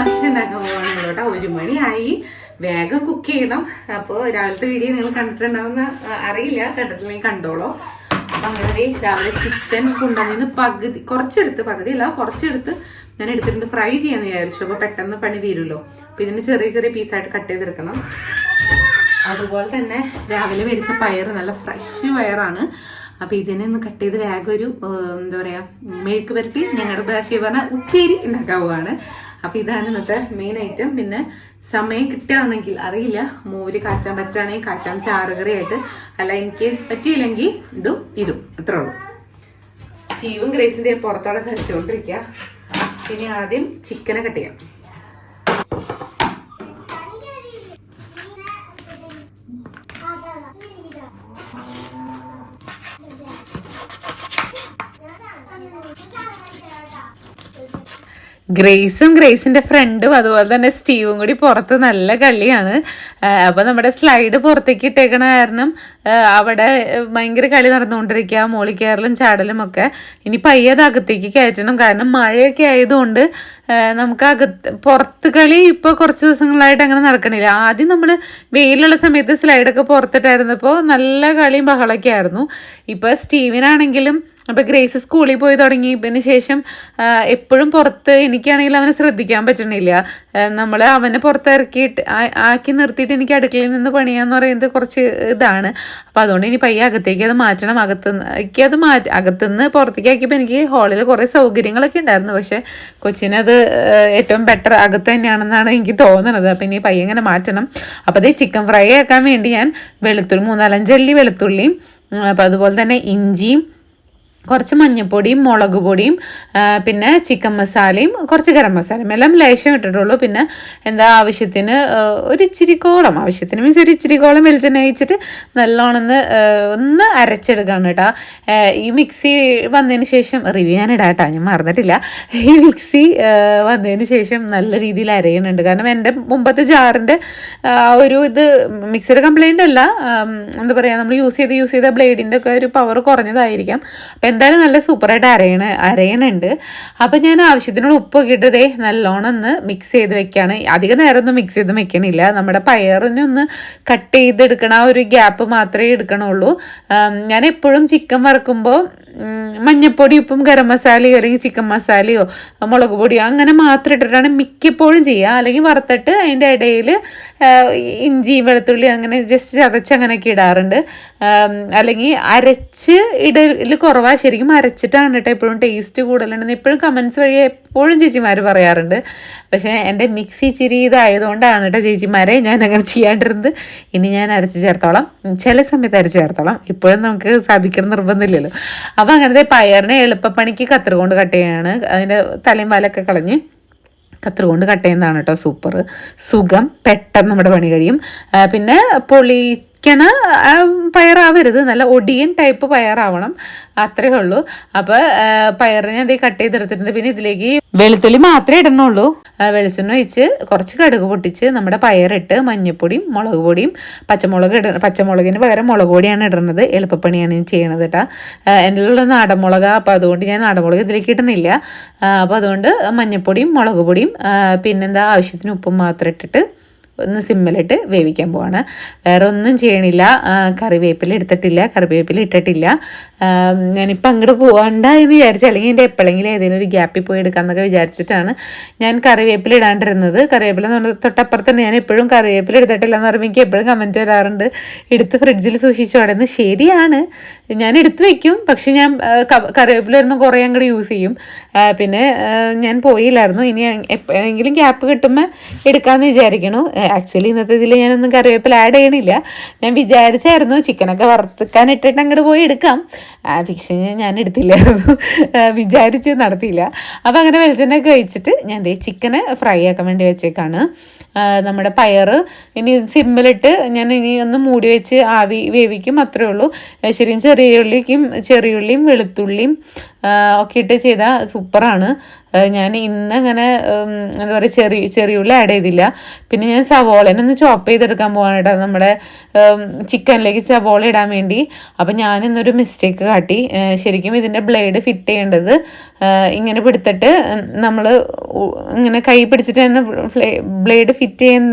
ഭക്ഷണം ഉണ്ടാക്കാൻ പോകണം കേട്ടോ ഒരു മണിയായി. വേഗം കുക്ക് ചെയ്യണം. അപ്പോൾ രാവിലത്തെ വീഡിയോ നിങ്ങൾ കണ്ടിട്ടുണ്ടാവുന്ന അറിയില്ല. കണ്ടിട്ടില്ലെങ്കിൽ കണ്ടോളൂ. അപ്പം അങ്ങനെ രാവിലെ ചിക്കൻ കൊണ്ടുവന്നിന് പകുതി കുറച്ചെടുത്ത് പകുതി അല്ല കുറച്ചെടുത്ത് ഞാൻ എടുത്തിട്ടുണ്ട് ഫ്രൈ ചെയ്യാന്ന് വിചാരിച്ചു. അപ്പോൾ പെട്ടെന്ന് പണി തീരുമല്ലോ. അപ്പോൾ ഇതിന് ചെറിയ ചെറിയ പീസായിട്ട് കട്ട് ചെയ്തെടുക്കണം. അതുപോലെ തന്നെ രാവിലെ മേടിച്ച പയർ നല്ല ഫ്രഷ് പയറാണ്. അപ്പോൾ ഇതിനെ ഒന്ന് കട്ട് ചെയ്ത് വേഗം ഒരു എന്താ പറയുക മെഴുക്ക് പുരട്ടി ഞങ്ങളുടെ ഭാഷയിൽ പറഞ്ഞാൽ ഉപ്പേരി ഉണ്ടാക്കാൻ പോവാണ്. അപ്പോൾ ഇതാണ് ഇന്നത്തെ മെയിൻ ഐറ്റം പിന്നെ സമയം കിട്ടുകയാണെങ്കിൽ അറിയില്ല. മോര് കാച്ചാൻ പറ്റുകയാണെങ്കിൽ കാച്ചാൻ ചാറുകറിയായിട്ട്. അല്ല ഇൻ കേസ് പറ്റിയില്ലെങ്കിൽ ഇതും ഇതും. അത്രേ ഉള്ളൂ. സ്റ്റീവും ഗ്രേസിന്റെ പുറത്തോടെ ധരിച്ചുകൊണ്ടിരിക്കുക. ഇനി ആദ്യം ചിക്കനെ കട്ട് ചെയ്യാം. ഗ്രേസും ഗ്രേസിന്റെ ഫ്രണ്ടും അതുപോലെ തന്നെ സ്റ്റീവും കൂടി പുറത്ത് നല്ല കളിയാണ്. അപ്പോൾ അപ്പൊ നമ്മുടെ സ്ലൈഡ് പുറത്തേക്ക് ഇട്ടേക്കണ കാരണം അവിടെ ഭയങ്കര കളി നടന്നുകൊണ്ടിരിക്കുക മോളി കയറലും ചാടലും ഒക്കെ. ഇനി പയ്യെ അത് അകത്തേക്ക് കയറ്റണം. കാരണം മഴയൊക്കെ ആയതുകൊണ്ട് നമുക്ക് അകത്ത് പുറത്ത് കളി ഇപ്പൊ കുറച്ച് ദിവസങ്ങളായിട്ട് അങ്ങനെ നടക്കണില്ല. ആദ്യം നമ്മൾ വെയിലുള്ള സമയത്ത് സ്ലൈഡൊക്കെ പുറത്തിട്ടായിരുന്നപ്പോൾ നല്ല കളിയും ബഹളമൊക്കെ ആയിരുന്നു. ഇപ്പൊ സ്റ്റീവിനാണെങ്കിലും അപ്പൊ ഗ്രേസ് സ്കൂളിൽ പോയി തുടങ്ങി. ഇതിന് ശേഷം എപ്പോഴും പുറത്ത് എനിക്കാണെങ്കിൽ അവനെ ശ്രദ്ധിക്കാൻ പറ്റണില്ല. നമ്മൾ അവനെ പുറത്തിറക്കിയിട്ട് ആക്കി നിർത്തിയിട്ട് എനിക്ക് അടുക്കളയിൽ നിന്ന് പണിയാന്ന് പറയുന്നത് കുറച്ച് ഇതാണ്. അപ്പോൾ അതുകൊണ്ട് ഇനി പയ്യെ അകത്തേക്ക് അത് മാറ്റണം. അകത്തുനിന്ന് അത് മാറ്റി അകത്തുനിന്ന് പുറത്തേക്ക് ആക്കിയപ്പോൾ എനിക്ക് ഹാളിൽ കുറേ സൗകര്യങ്ങളൊക്കെ ഉണ്ടായിരുന്നു. പക്ഷേ കൊച്ചിനത് ഏറ്റവും ബെറ്റർ അകത്ത് തന്നെയാണെന്നാണ് എനിക്ക് തോന്നുന്നത് അപ്പോൾ ഇനി പയ്യെ ഇങ്ങനെ മാറ്റണം. അപ്പോൾ അതേ ചിക്കൻ ഫ്രൈ ആക്കാൻ വേണ്ടി ഞാൻ വെളുത്തുള്ളി മൂന്നാലഞ്ചല്ലി വെളുത്തുള്ളിയും അപ്പോൾ അതുപോലെ തന്നെ ഇഞ്ചിയും കുറച്ച് മഞ്ഞൾപ്പൊടിയും മുളക് പൊടിയും പിന്നെ ചിക്കൻ മസാലയും കുറച്ച് ഗരം മസാലയും. എല്ലാം ലേശം ഇട്ടിട്ടുള്ളൂ. പിന്നെ എന്താ ആവശ്യത്തിന് ഒരു ഇച്ചിരിക്കോളം ആവശ്യത്തിന്. മീൻസ് ഒരു ഇച്ചിരിക്കോളം വെളിച്ചെണ്ണ ഒഴിച്ചിട്ട് നല്ലോണം ഒന്ന് അരച്ചെടുക്കാണ് കേട്ടോ. ഈ മിക്സി വന്നതിന് ശേഷം റിവ്യൂ ഞാൻ ഇടാം കേട്ടോ. ഞാൻ മറന്നിട്ടില്ല. ഈ മിക്സി വന്നതിന് ശേഷം നല്ല രീതിയിൽ അരയുന്നുണ്ട് കാരണം എന്റെ മുമ്പത്തെ ജാറിന്റെ ആ ഒരു ഇത് മിക്സിയുടെ കംപ്ലൈന്റ് അല്ല. എന്താ പറയുക നമ്മൾ യൂസ് ചെയ്ത് യൂസ് ചെയ്ത ബ്ലേഡിന്റെ ഒക്കെ ഒരു പവർ കുറഞ്ഞതായിരിക്കാം. അപ്പം എന്തായാലും നല്ല സൂപ്പറായിട്ട് അരയണ അരയണുണ്ട്. അപ്പം ഞാൻ ആവശ്യത്തിനുള്ള ഉപ്പൊക്കെ ഇട്ടതേ നല്ലോണം ഒന്ന് മിക്സ് ചെയ്ത് വെക്കുകയാണ് അധികം നേരം ഒന്നും മിക്സ് ചെയ്ത് വെക്കണില്ല. നമ്മുടെ പയറിനൊന്ന് കട്ട് ചെയ്തെടുക്കണ ആ ഒരു ഗ്യാപ്പ് മാത്രമേ എടുക്കണുള്ളൂ. ഞാൻ എപ്പോഴും ചിക്കൻ വറക്കുമ്പോൾ മഞ്ഞപ്പൊടി ഉപ്പും ഗരം മസാലയോ അല്ലെങ്കിൽ ചിക്കൻ മസാലയോ മുളക് പൊടിയോ അങ്ങനെ മാത്രം ഇട്ടിട്ടാണ് മിക്കപ്പോഴും ചെയ്യുക. അല്ലെങ്കിൽ വറുത്തിട്ട് അതിന്റെ ഇടയിൽ ഇഞ്ചി വെളുത്തുള്ളി അങ്ങനെ ജസ്റ്റ് ചതച്ച് അങ്ങനെയൊക്കെ ഇടാറുണ്ട്. അല്ലെങ്കിൽ അരച്ച് ഇടൽ കുറവാണ് ശരിക്കും അരച്ചിട്ടാണ് കേട്ടോ എപ്പോഴും ടേസ്റ്റ് കൂടുതലുണ്ടെന്ന് എപ്പോഴും കമൻസ് വഴി എപ്പോഴും ചേച്ചിമാർ പറയാറുണ്ട്. പക്ഷേ എന്റെ മിക്സി ചിരി ഇതായതുകൊണ്ടാണ് കേട്ടോ ചേച്ചിമാരെ ഞാൻ അങ്ങനെ ചെയ്യാണ്ടിരുന്നത്. ഇനി ഞാൻ അരച്ച് ചേർത്തോളാം. ചില സമയത്ത് അരച്ച് ചേർത്തോളാം. ഇപ്പോഴും നമുക്ക് സാധിക്കണം നിർബന്ധമില്ലല്ലോ. അപ്പോൾ അങ്ങനത്തെ പയറിനെ എളുപ്പപ്പണിക്ക് കത്തർ കൊണ്ട് കട്ട് ചെയ്യാണ്. അതിന്റെ തലയും വാലൊക്കെ കളഞ്ഞ് കത്തർ കൊണ്ട് കട്ട് ചെയ്യുന്നതാണ് കേട്ടോ സൂപ്പർ സുഖം പെട്ടെന്ന് നമ്മുടെ പണി കഴിയും. പിന്നെ പൊളിക്കണ ആ, പയറാവരുത്. നല്ല ഒടിയൻ ടൈപ്പ് പയറാവണം. അത്രേ ഉള്ളൂ. അപ്പോൾ പയറിനെ അതേ കട്ട് ചെയ്തെടുത്തിട്ടുണ്ട്. പിന്നെ ഇതിലേക്ക് വെളുത്തുള്ളി മാത്രമേ ഇടണുള്ളൂ വെളിച്ചെണ്ണ ഒഴിച്ച് കുറച്ച് കടുക് പൊട്ടിച്ച് നമ്മുടെ പയറിട്ട് മഞ്ഞൾപ്പൊടിയും മുളക് പൊടിയും പച്ചമുളക് ഇട പച്ചമുളകിന് പകരം മുളക് പൊടിയാണ് ഇടുന്നത്. എളുപ്പപ്പണിയാണ് ഞാൻ ചെയ്യണത് കേട്ടോ. എന്റെ ഉള്ള നാടൻ മുളക് അപ്പോൾ അതുകൊണ്ട് ഞാൻ നാടൻ മുളക് ഇതിലേക്ക് ഇടുന്നില്ല. അപ്പോൾ അതുകൊണ്ട് മഞ്ഞൾപ്പൊടിയും മുളക് പൊടിയും പിന്നെന്താ ആവശ്യത്തിന് ഉപ്പും മാത്രം ഇട്ടിട്ട് ഒന്ന് സിമ്മിലിട്ട് വേവിക്കാൻ പോവാണ്. വേറെ ഒന്നും ചെയ്യണില്ല കറിവേപ്പില എടുത്തിട്ടില്ല. കറിവേപ്പില ഇട്ടിട്ടില്ല. ഞാനിപ്പോൾ അങ്ങോട്ട് പോകണ്ട എന്ന് വിചാരിച്ചു അല്ലെങ്കിൽ എന്റെ എപ്പോഴെങ്കിലും ഏതെങ്കിലും ഒരു ഗ്യാപ്പിൽ പോയി എടുക്കാമെന്നൊക്കെ വിചാരിച്ചിട്ടാണ് ഞാൻ കറിവേപ്പില ഇടാണ്ടിരുന്നത്. കറിവേപ്പില എന്ന് പറഞ്ഞാൽ തൊട്ടപ്പുറത്ത് തന്നെ ഞാൻ എപ്പോഴും കറിവേപ്പില എടുത്തിട്ടില്ല എന്ന് പറയുമ്പോൾ എനിക്ക് എപ്പോഴും കമന്റ് വരാറുണ്ട്. എടുത്ത് ഫ്രിഡ്ജിൽ സൂക്ഷിച്ചു? കിടന്ന് ശരിയാണ്. ഞാൻ എടുത്ത് വെക്കും. പക്ഷെ ഞാൻ കറിവേപ്പില വരുമ്പോൾ കുറേ അങ്ങോട്ട് യൂസ് ചെയ്യും. പിന്നെ ഞാൻ പോയില്ലായിരുന്നു. ഇനി എപ്പോഴെങ്കിലും ഗ്യാപ്പ് കിട്ടുമ്പോൾ എടുക്കാമെന്ന് വിചാരിക്കണു. ആക്ച്വലി ഇന്നത്തെ ഇതിൽ ഞാനൊന്നും കറിവേപ്പില ആഡ് ചെയ്യണില്ല. ഞാൻ വിചാരിച്ചായിരുന്നു ചിക്കനൊക്കെ വറുത്തിക്കാൻ ഇട്ടിട്ട് അങ്ങോട്ട് പോയി എടുക്കാം. പക്ഷേ ഞാൻ- എടുത്തില്ല. വിചാരിച്ച് നടത്തിയില്ല. അപ്പോൾ അങ്ങനെ വെളിച്ചെണ്ണയൊക്കെ വെച്ചിട്ട് ഞാൻ ദേ ചിക്കന് ഫ്രൈ ആക്കാൻ വേണ്ടി വെച്ചേക്കാണ്. നമ്മുടെ പയറ്. ഇനി സിമ്പിളിട്ട് ഞാൻ ഇനി ഒന്ന് മൂടി വെച്ച് ആവി വേവിക്കും അത്രേ ഉള്ളൂ. ശരിക്കും ചെറിയ ഉള്ളിക്കും ചെറിയുള്ളിയും വെളുത്തുള്ളിയും ഒക്കെ ഇട്ട് ചെയ്താൽ സൂപ്പറാണ് ഞാൻ ഇന്ന് അങ്ങനെ എന്താ പറയുക ചെറിയ ചെറിയ ചെറിയുള്ളി ആഡ് ചെയ്തില്ല. പിന്നെ ഞാൻ സവോളനെ ഒന്ന് ചോപ്പ് ചെയ്തെടുക്കാൻ പോവാണ് കേട്ടോ. നമ്മുടെ ചിക്കനിലേക്ക് സവോള ഇടാൻ വേണ്ടി. അപ്പം ഞാൻ ഇന്നൊരു മിസ്റ്റേക്ക് കാട്ടി. ശരിക്കും ഇതിന്റെ ബ്ലേഡ് ഫിറ്റ് ചെയ്യേണ്ടത് ഇങ്ങനെ പിടുത്തിട്ട് നമ്മൾ ഇങ്ങനെ കൈ പിടിച്ചിട്ട് തന്നെ ബ്ലേഡ് ഫിറ്റ് ചെയ്യാൻ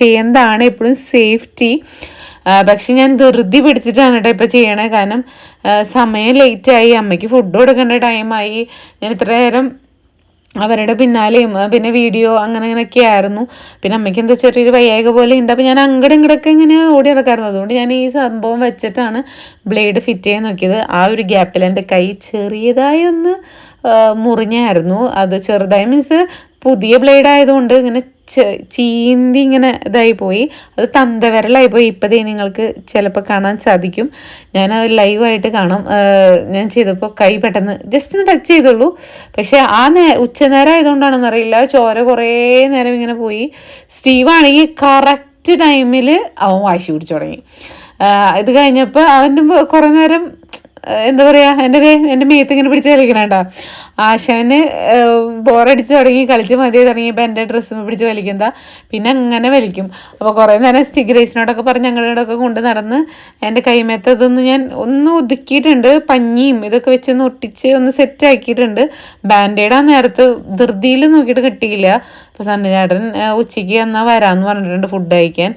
ചെയ്യുന്നതാണ് എപ്പോഴും സേഫ്റ്റി പക്ഷെ ഞാൻ ധൃതി പിടിച്ചിട്ടാണ് കേട്ടോ ഇപ്പോൾ ചെയ്യണേ. കാരണം സമയം ലേറ്റായി അമ്മയ്ക്ക് ഫുഡ് കൊടുക്കേണ്ട ടൈമായി ഞാൻ ഇത്ര നേരം അവരുടെ പിന്നാലെയും പിന്നെ വീഡിയോ അങ്ങനെ അങ്ങനെയൊക്കെ ആയിരുന്നു. പിന്നെ അമ്മയ്ക്ക് എന്താ ചെറിയൊരു വയ്യായിക പോലെ ഉണ്ട്. അപ്പോൾ ഞാൻ അങ്ങടും ഇങ്ങടൊക്കെ ഇങ്ങനെ ഓടി നടക്കാറുണ്ട്. അതുകൊണ്ട് ഞാൻ ഈ സംഭവം വെച്ചിട്ടാണ് ബ്ലേഡ് ഫിറ്റ് ചെയ്യാൻ നോക്കിയത്. ആ ഒരു ഗ്യാപ്പിൽ എന്റെ കൈ ചെറിയതായി ഒന്ന് മുറിഞ്ഞായിരുന്നു. അത് ചെറുതായി. മീൻസ് പുതിയ ബ്ലേഡ് ആയതുകൊണ്ട് ഇങ്ങനെ ചീന്തി ഇങ്ങനെ ഇതായി പോയി. അത് തന്തവിരലായി പോയി. ഇപ്പതേ നിങ്ങൾക്ക് ചിലപ്പോൾ കാണാൻ സാധിക്കും. ഞാൻ അത് ലൈവായിട്ട് കാണാം. ഞാൻ ചെയ്തപ്പോൾ കൈ പെട്ടെന്ന് ജസ്റ്റ് ഒന്ന് ടച്ച് ചെയ്തുള്ളൂ. പക്ഷേ ആ നേ ഉച്ചനേരം ആയതുകൊണ്ടാണെന്ന് അറിയില്ല. ചോര കുറേ നേരം ഇങ്ങനെ പോയി. സ്റ്റീവ് ആണെങ്കിൽ കറക്റ്റ് ടൈമിൽ അവൻ വാശി പിടിച്ചു തുടങ്ങി. ഇത് കഴിഞ്ഞപ്പോൾ അവന്റെ കുറേ നേരം എന്താ പറയുക എന്റെ എന്റെ മേത്ത് ഇങ്ങനെ പിടിച്ച് കളിക്കണേണ്ട ആശാന് ബോറടിച്ച് തുടങ്ങി കളിച്ച് മതി തുടങ്ങിയപ്പോൾ എന്റെ ഡ്രസ്സ് പിടിച്ച് വലിക്കുന്നതാ പിന്നെ അങ്ങനെ വലിക്കും. അപ്പോൾ കുറേ നേരം സ്റ്റിഗ്രേസിനോടൊക്കെ പറഞ്ഞ് ഞങ്ങളോടൊക്കെ കൊണ്ട് നടന്ന് എന്റെ കൈമേത്ത് ഇതൊന്ന് ഞാൻ ഒന്ന് ഒതുക്കിയിട്ടുണ്ട്. പഞ്ഞിയും ഇതൊക്കെ വെച്ച് ഒന്ന് ഒട്ടിച്ച് ഒന്ന് സെറ്റ് ആക്കിയിട്ടുണ്ട്. ബാൻഡേഡ് ആ നേരത്ത് ധൃതിയിൽ നോക്കിയിട്ട് കിട്ടിയില്ല. അപ്പോൾ സണ്ണിനാടൻ ഉച്ചയ്ക്ക് എന്നാൽ വരാമെന്ന് പറഞ്ഞിട്ടുണ്ട് ഫുഡ് കഴിക്കാൻ.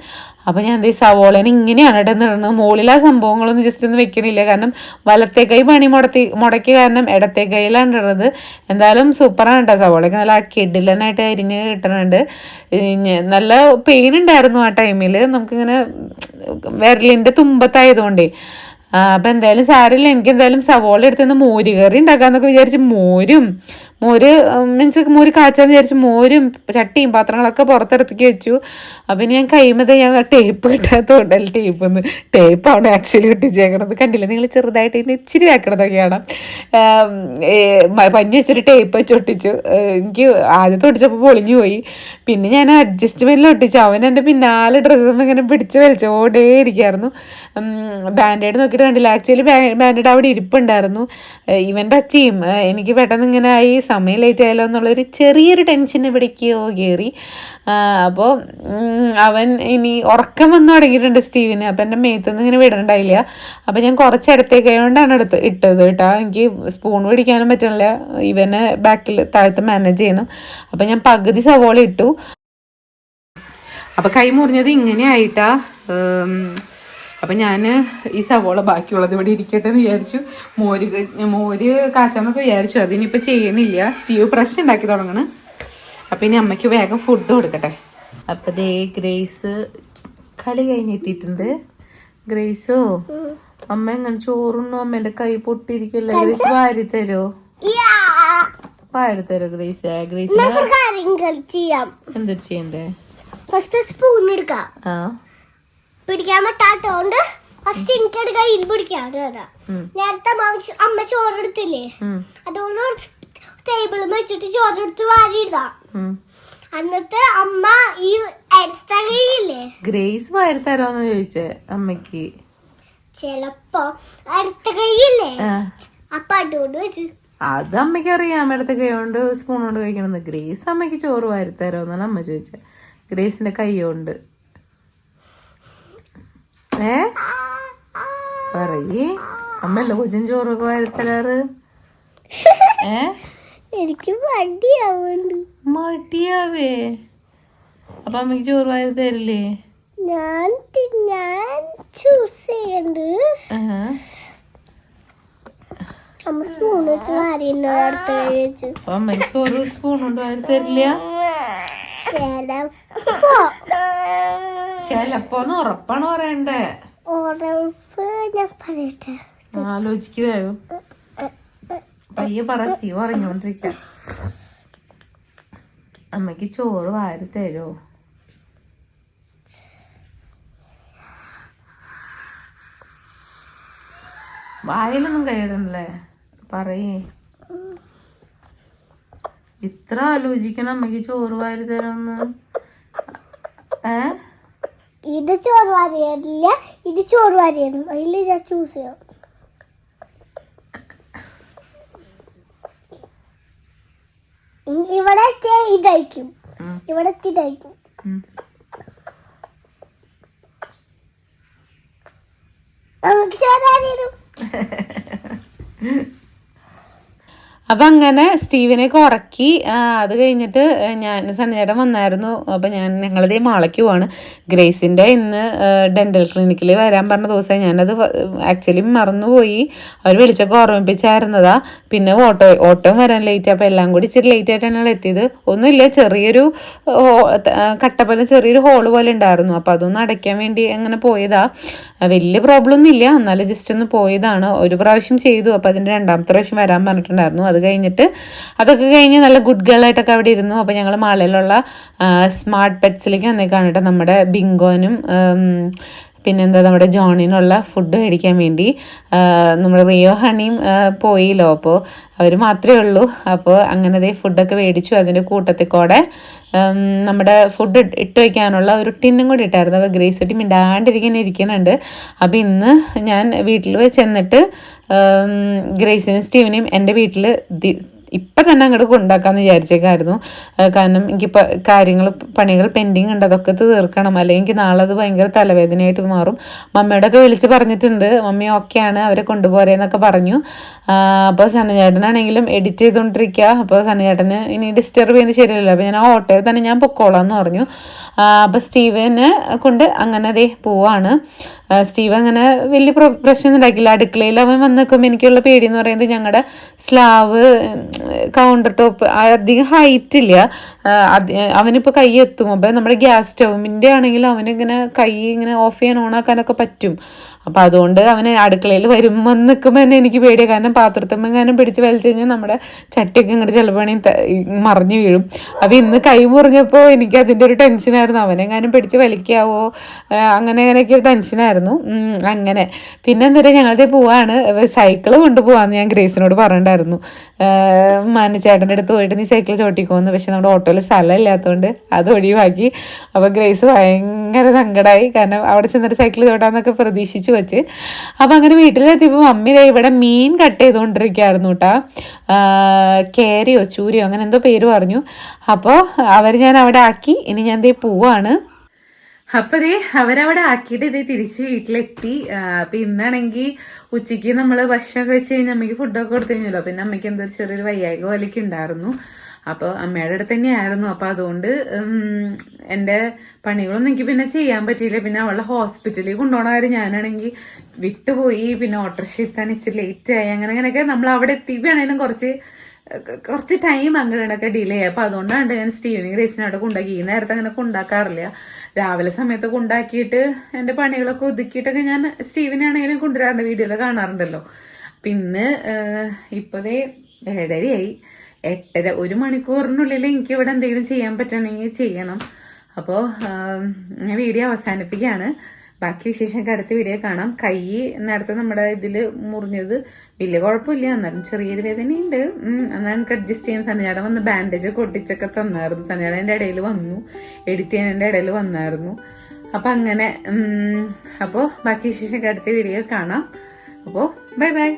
അപ്പോൾ ഞാൻ ഈ സവോളേനെ ഇങ്ങനെയാണ് നിറഞ്ഞത്. മുകളിൽ ആ സംഭവങ്ങളൊന്നും ജസ്റ്റ് ഒന്ന് വെക്കണില്ല. കാരണം വലത്തെ കൈ പണി മുടത്തി മുടക്കി കാരണം ഇടത്തെ കൈയിലാണ് ഇടുന്നത് എന്തായാലും സൂപ്പറാണ് കേട്ടോ സവോളയൊക്കെ. നല്ല കിഡിലനായിട്ട് അരിഞ്ഞ് കിട്ടുന്നുണ്ട് ഇഞ്ഞ് നല്ല പെയിൻ ഉണ്ടായിരുന്നു ആ ടൈമിൽ നമുക്കിങ്ങനെ വിരലിന്റെ തുമ്പത്തായതുകൊണ്ടേ. അപ്പം എന്തായാലും സാരില്ല എനിക്ക് എന്തായാലും സവോള എടുത്തുനിന്ന് മോര് കറി ഉണ്ടാക്കാന്നൊക്കെ വിചാരിച്ച് മോരും. മോര് മീൻസ് മോര് കാച്ചാന്ന് വിചാരിച്ച് മോരും ചട്ടിയും പാത്രങ്ങളൊക്കെ പുറത്തെടുത്തേക്ക് വെച്ചു. അപ്പം ഞാൻ കൈമത് ഞാൻ ടേപ്പ് കിട്ടാത്തതുകൊണ്ടല്ല ടേപ്പ് ഒന്ന് ടേപ്പാണ് ആക്ച്വലി ഒട്ടിച്ചേക്കണത്. കണ്ടില്ല? നിങ്ങൾ ചെറുതായിട്ട് ഇതിന് ഇച്ചിരി വെക്കണതൊക്കെയാണ്. പഞ്ഞ് വെച്ചൊരു ടേപ്പ് വെച്ച് ഒട്ടിച്ചു. എനിക്ക് ആദ്യത്തെ ഒട്ടിച്ചപ്പോൾ പൊളിഞ്ഞു പോയി. പിന്നെ ഞാൻ അഡ്ജസ്റ്റ്മെന്റിൽ ഒട്ടിച്ചു. അവൻ എന്റെ പിന്നാലെ ഡ്രസ്സ് ഇങ്ങനെ പിടിച്ച് വലിച്ചോടേ ഇരിക്കുകയായിരുന്നു ബാൻഡേഡ് നോക്കിയിട്ട് കണ്ടില്ല? ആക്ച്വലി ബാൻഡേഡ് അവിടെ ഇരിപ്പുണ്ടായിരുന്നു. ഇവന്റെ അച്ഛയും എനിക്ക് പെട്ടെന്ന് ഇങ്ങനെ ആയി സമയം ലേറ്റ് ആയല്ലോ എന്നുള്ളൊരു ചെറിയൊരു ടെൻഷൻ ഇവിടേക്കോ കയറി അപ്പോൾ അവൻ ഇനി ഉറക്കം വന്നു തുടങ്ങിയിട്ടുണ്ട് സ്റ്റീവിന്. അപ്പം എന്റെ മേത്തൊന്നും ഇങ്ങനെ വിടണ്ടായില്ല. അപ്പം ഞാൻ കുറച്ച് ഇടത്തേക്ക് കൊണ്ടാണ് എടുത്ത് ഇട്ടത് കേട്ടോ. എനിക്ക് സ്പൂൺ പിടിക്കാനും പറ്റണില്ല. ഇവനെ ബാക്കിൽ താഴത്ത് മാനേജ് ചെയ്യണം. അപ്പം ഞാൻ പകുതി സവോള ഇട്ടു. അപ്പം കൈ മുറിഞ്ഞത് ഇങ്ങനെ ആയിട്ടാ അപ്പം ഞാൻ ഈ സവോള ബാക്കിയുള്ളത് ഇവിടെ ഇരിക്കട്ടെ എന്ന് വിചാരിച്ചു. മോര് മോര് കാച്ചാന്നൊക്കെ വിചാരിച്ചു. അതിനിപ്പോൾ ചെയ്യണില്ല സ്റ്റീവ് പ്രഷ് ഉണ്ടാക്കി തുടങ്ങണ്. അപ്പം ഇനി അമ്മയ്ക്ക് വേഗം ഫുഡ് കൊടുക്കട്ടെ. അപ്പം ദേ ഗ്രേസ് കളി കഴിഞ്ഞെത്തിയിട്ടുണ്ട് ഗ്രേസോ അമ്മ എങ്ങനെ ചോറുണ്ണോ? അമ്മേന്റെ കൈ പൊട്ടിയിരിക്കല്ലേ ഗ്രേസ് വാരി തരോ? വാരി തരോ ഗ്രേസ്? ഗ്രേസ് എന്താ ചെയ്യണ്ടേ? ഫസ്റ്റ് സ്പൂൺ എടുക്കാം. പിടിക്കാൻ പറ്റാത്തോണ്ട് ഫസ്റ്റ് എനിക്കത് കയ്യിൽ തരാം. ഉം. നേരത്തെ അമ്മ ചോറെടുത്തില്ലേ അതുകൊണ്ട് ടേബിളിൽ വെച്ചിട്ട് ചോറെടുത്ത് വാരിയിടാം. എന്നിട്ട് അമ്മ ഈ എടുത്ത കൈയില്ലേ ഗ്രേസ് വരത്തരാന്ന് തരാന്ന് ചോദിച്ചേ അമ്മയ്ക്ക് ചെലപ്പോ അടുത്ത കൈയില്ലേ ആ, അപ്പൊ അടോട് വെച്ച്. അത് അമ്മയ്ക്ക് അറിയാം അമ്മയുടെ കൈ കൊണ്ട് സ്പൂൺ കൊണ്ട് കഴിക്കണമെന്ന് ഗ്രേസ് അമ്മയ്ക്ക് ചോറ് വരുത്തരോ എന്നാണ് അമ്മ ചോദിച്ച. ഗ്രേസിന്റെ കൈ കൊണ്ട് ഏ? പറയേ. അമ്മല്ല കൊച്ചിൻ ചോറൊക്കെ വാരി തരാറ് ഏ? എനിക്ക് മടിയാവുന്നുണ്ട് മടിയാവേ. അപ്പൊ അമ്മയ്ക്ക് ചോറ് വാരി തരില്ലേ? ഞാൻ ഞാൻ ചൂസ് ചെയ്യണ്ട്. അമ്മ സ്പൂൺ വെച്ച് അടുത്ത ചോറ് സ്പൂൺ കൊണ്ട് വാരി തരില്ല. ചെലപ്പോന്ന് ഉറപ്പാണ് പറയണ്ടേ. ഉറപ്പ് ഞാൻ പറയട്ടെ. ആലോചിക്ക് വേഗം. പയ്യെ പറ സ്റ്റീവ് അറിഞ്ഞോണ്ടിരിക്ക അമ്മയ്ക്ക് ചോറ് വാരി തരോ? വായിലൊന്നും കഴിയണല്ലേ? പറയേ. ഇത്ര ആലോചിക്കണം അമ്മയ്ക്ക് ചോറ് വാരി തരാന്ന്. ഏ? ഇത് ചോറ് വാരിയല്ല ഇത് ചോറ് വാരിയാണ്. അതിൽ ചൂസ് ചെയ്യാം ഇവിടെ എത്തിയ ഇതായിരിക്കും. ഇവിടെ ഇതായിരിക്കും. നമുക്ക് ചോറാരും അപ്പം അങ്ങനെ സ്റ്റീവിനെയൊക്കെ ഉറക്കി അത് കഴിഞ്ഞിട്ട് ഞാൻ സണ്ണിയേട്ടൻ വന്നായിരുന്നു. അപ്പം ഞാൻ ഞങ്ങളിതേ മാളയ്ക്ക് പോവാണ്. ഗ്രേസിന്റെ ഇന്ന് ഡെന്റൽ ക്ലിനിക്കിൽ വരാൻ പറഞ്ഞ ദിവസമായി. ഞാനത് ആക്ച്വലി മറന്നുപോയി. അവർ വിളിച്ചൊക്കെ ഓർമ്മിപ്പിച്ചായിരുന്നതാ. പിന്നെ ഓട്ടോ ഓട്ടോയും വരാൻ ലേറ്റ് അപ്പോൾ എല്ലാം കൂടി ഇച്ചിരി ലേറ്റ് ആയിട്ടാണ് ഞങ്ങൾ എത്തിയത്. ഒന്നുമില്ല ചെറിയൊരു കട്ടപ്പല ചെറിയൊരു ഹോൾ പോലെ ഉണ്ടായിരുന്നു. അപ്പോൾ അതൊന്ന് അടയ്ക്കാൻ വേണ്ടി അങ്ങനെ പോയതാ. വലിയ പ്രോബ്ലം ഒന്നും ഇല്ല എന്നാലും ജസ്റ്റ് ഒന്ന് പോയതാണ്. ഒരു പ്രാവശ്യം ചെയ്തു. അപ്പോൾ അതിന്റെ രണ്ടാമത്തെ പ്രാവശ്യം വരാൻ പറഞ്ഞിട്ടുണ്ടായിരുന്നു. അത് കഴിഞ്ഞിട്ട് അതൊക്കെ കഴിഞ്ഞ് നല്ല ഗുഡ് ഗേൾ ആയിട്ടൊക്കെ അവിടെ ഇരുന്നു. അപ്പോൾ ഞങ്ങൾ മാളയിലുള്ള സ്മാർട്ട് പെറ്റ്സിലേക്ക് വന്നേക്കാണ് കേട്ടോ നമ്മുടെ ബിങ്കോനും പിന്നെന്താ നമ്മുടെ ജോണിനുള്ള ഫുഡ് മേടിക്കാൻ വേണ്ടി. നമ്മുടെ റിയോ ഹണിയും പോയില്ലോ അപ്പോൾ അവർ മാത്രമേ ഉള്ളൂ. അപ്പോൾ അങ്ങനെ ഫുഡൊക്കെ മേടിച്ചു. അതിന്റെ കൂട്ടത്തിൽ കൂടെ നമ്മുടെ ഫുഡ് ഇട്ട് വയ്ക്കാനുള്ള ഒരു ടിന്നും കൂടി ഇട്ടായിരുന്നു. അപ്പോൾ ഗ്രേസ് കുട്ടി മിണ്ടാണ്ടിരിക്കുന്ന ഇരിക്കുന്നുണ്ട് അപ്പോൾ ഇന്ന് ഞാൻ വീട്ടിൽ ചെന്നിട്ട് ഗ്രേസിനും സ്റ്റീവിനെയും എന്റെ വീട്ടിൽ ഇപ്പം തന്നെ അങ്ങോട്ട് കൊണ്ടാക്കാമെന്ന് വിചാരിച്ചേക്കായിരുന്നു. കാരണം എനിക്കിപ്പോൾ കാര്യങ്ങൾ പണികൾ പെൻഡിങ് ഉണ്ട് അതൊക്കെ തീർക്കണം. അല്ലെങ്കിൽ എനിക്ക് നാളെ അത് ഭയങ്കര തലവേദനയായിട്ട് മാറും. മമ്മിയോടൊക്കെ വിളിച്ച് പറഞ്ഞിട്ടുണ്ട് മമ്മി ഓക്കെയാണ് അവരെ കൊണ്ടുപോരേന്നൊക്കെ പറഞ്ഞു. അപ്പോൾ സനചേട്ടനാണെങ്കിലും എഡിറ്റ് ചെയ്തുകൊണ്ടിരിക്കുക അപ്പോൾ സനചേട്ടന് ഇനി ഡിസ്റ്റർബ് ചെയ്യുന്നത് ശരിയല്ല അപ്പോൾ ഞാൻ ആ ഓട്ടോയിൽ തന്നെ ഞാൻ പൊക്കോളാം എന്ന് പറഞ്ഞു. അപ്പോൾ സ്റ്റീവനെ കൊണ്ട് അങ്ങനെ അതേ പോവാണ്. സ്റ്റീവ് അങ്ങനെ വലിയ പ്ര- പ്രശ്നം ഉണ്ടാക്കില്ല അടുക്കളയിൽ അവൻ വന്ന് നിൽക്കുമ്പോൾ എനിക്കുള്ള പേടി എന്ന് പറയുന്നത് ഞങ്ങളുടെ സ്ലാവ് കൗണ്ടർ ടോപ്പ് അധികം ഹൈറ്റ് ഇല്ല. അവനിപ്പോൾ കൈ എത്തും. അപ്പം നമ്മുടെ ഗ്യാസ് സ്റ്റൗവിന്റെ ആണെങ്കിൽ അവനിങ്ങനെ കൈ ഇങ്ങനെ ഓഫ് ചെയ്യാൻ ഓണാക്കാനൊക്കെ പറ്റും. അപ്പം അതുകൊണ്ട് അവന് അടുക്കളയിൽ വരുമ്പോൾ നിൽക്കുമ്പോൾ തന്നെ എനിക്ക് പേടിയാണ് കാരണം പാത്രത്തമ്മെങ്ങാനും പിടിച്ച് വലിച്ചു കഴിഞ്ഞാൽ നമ്മുടെ ചട്ടിയൊക്കെ ഇങ്ങോട്ട് ചിലപ്പോൾ മറിഞ്ഞു വീഴും. അപ്പം ഇന്ന് കൈ മുറിഞ്ഞപ്പോൾ എനിക്ക് അതിന്റെ ഒരു ടെൻഷനായിരുന്നു അവനെങ്ങാനും പിടിച്ച് വലിക്കാവോ അങ്ങനെ അങ്ങനെയൊക്കെ ടെൻഷനായിരുന്നു അങ്ങനെ. പിന്നെ എന്തായാലും ഞങ്ങളത് പോവാണ്. സൈക്കിൾ കൊണ്ടുപോകാമെന്ന് ഞാൻ ഗ്രേസിനോട് പറഞ്ഞിട്ടുണ്ടായിരുന്നു. മാനുചേട്ടന്റെ അടുത്ത് പോയിട്ട് നീ സൈക്കിൾ ചോട്ടിക്കോന്ന്. പക്ഷേ നമ്മുടെ ഓട്ടോയിൽ സ്ഥലം ഇല്ലാത്തതുകൊണ്ട് അത് ഒഴിവാക്കി. അപ്പോൾ ഗ്രേസ് ഭയങ്കര സങ്കടമായി കാരണം അവിടെ ചെന്നിട്ട് സൈക്കിൾ ചോട്ടാന്നൊക്കെ പ്രതീക്ഷിച്ച്. വെച്ച്. അപ്പോൾ അങ്ങനെ വീട്ടിലെത്തിയപ്പോൾ മമ്മി ദേ ഇവിടെ മീൻ കട്ട് ചെയ്തുകൊണ്ടിരിക്കുകയായിരുന്നു കേട്ടോ കേരയോ ചൂരിയോ അങ്ങനെ എന്തോ പേര് പറഞ്ഞു. അപ്പോൾ അവർ ഞാൻ അവിടെ ആക്കി. ഇനി ഞാൻ ദേ പോവാണ്. അപ്പോൾ ദേ അവരവിടെ ആക്കിയിട്ട് ഇതേ തിരിച്ച് വീട്ടിലെത്തി. അപ്പം ഇന്നാണെങ്കിൽ ഉച്ചയ്ക്ക് നമ്മൾ ഭക്ഷണമൊക്കെ വെച്ച് കഴിഞ്ഞാൽ അമ്മയ്ക്ക് ഫുഡൊക്കെ കൊടുത്തു കഴിഞ്ഞല്ലോ. പിന്നെ അമ്മയ്ക്ക് എന്തോ ചെറിയൊരു വയ്യായിക വലിക്കുണ്ടായിരുന്നു അപ്പോൾ അമ്മയുടെ അടുത്ത് തന്നെയായിരുന്നു. അപ്പോൾ അതുകൊണ്ട് എന്റെ പണികളൊന്നും എനിക്ക് പിന്നെ ചെയ്യാൻ പറ്റിയില്ല. പിന്നെ അവളെ ഹോസ്പിറ്റലിൽ കൊണ്ടുപോകണ ഞാനാണെങ്കിൽ വിട്ടുപോയി. പിന്നെ ഓട്ടോറിക്ഷ എത്താൻ ഇച്ചിരി ലേറ്റ് ആയി. അങ്ങനെ അങ്ങനെയൊക്കെ നമ്മൾ അവിടെ എത്തിയപ്പോഴാണെങ്കിലും കുറച്ച് കുറച്ച് ടൈം അങ്ങനെയൊക്കെ ഡിലേ ആയി. അപ്പോൾ അതുകൊണ്ടാണ് ഞാൻ സ്റ്റീവനിങ് ഗ്രേസിനെ അവിടെ കൊണ്ടാക്കി ഈ നേരത്തെ അങ്ങനെ കൊണ്ടാക്കാറില്ല. രാവിലെ സമയത്ത് കൊണ്ടാക്കിയിട്ട് എന്റെ പണികളൊക്കെ ഒതുക്കിയിട്ടൊക്കെ ഞാൻ സ്റ്റീവിനാണെങ്കിലും കൊണ്ടുവരാറുണ്ട്. വീഡിയോയിൽ കാണാറുണ്ടല്ലോ. പിന്നെ ഇപ്പോഴേ ഏഴരയായി എട്ടര ഒരു മണിക്കൂറിനുള്ളിൽ എനിക്ക് ഇവിടെ എന്തെങ്കിലും ചെയ്യാൻ പറ്റണമെങ്കിൽ ചെയ്യണം. അപ്പോൾ ഞാൻ വീഡിയോ അവസാനിപ്പിക്കുകയാണ്. ബാക്കി വിശേഷം അടുത്ത വീഡിയോ കാണാം. കൈ നേരത്തെ നമ്മുടെ ഇതിൽ മുറിഞ്ഞത് വലിയ കുഴപ്പമില്ല. എന്നാലും ചെറിയൊരു വേദനയുണ്ട്. എന്നാൽ എനിക്ക് അഡ്ജസ്റ്റ് ചെയ്യാൻ സന്നിയാടം വന്ന് ബാൻഡേജ് പൊട്ടിച്ചൊക്കെ തന്നായിരുന്നു. സന്നിയാടം എന്റെ ഇടയിൽ വന്നു. എഡിറ്റ് ചെയ്യാൻ എന്റെ ഇടയിൽ വന്നായിരുന്നു. അപ്പം അങ്ങനെ അപ്പോൾ ബാക്കി വിശേഷം അടുത്ത വീഡിയോ കാണാം. അപ്പോൾ ബൈ ബൈ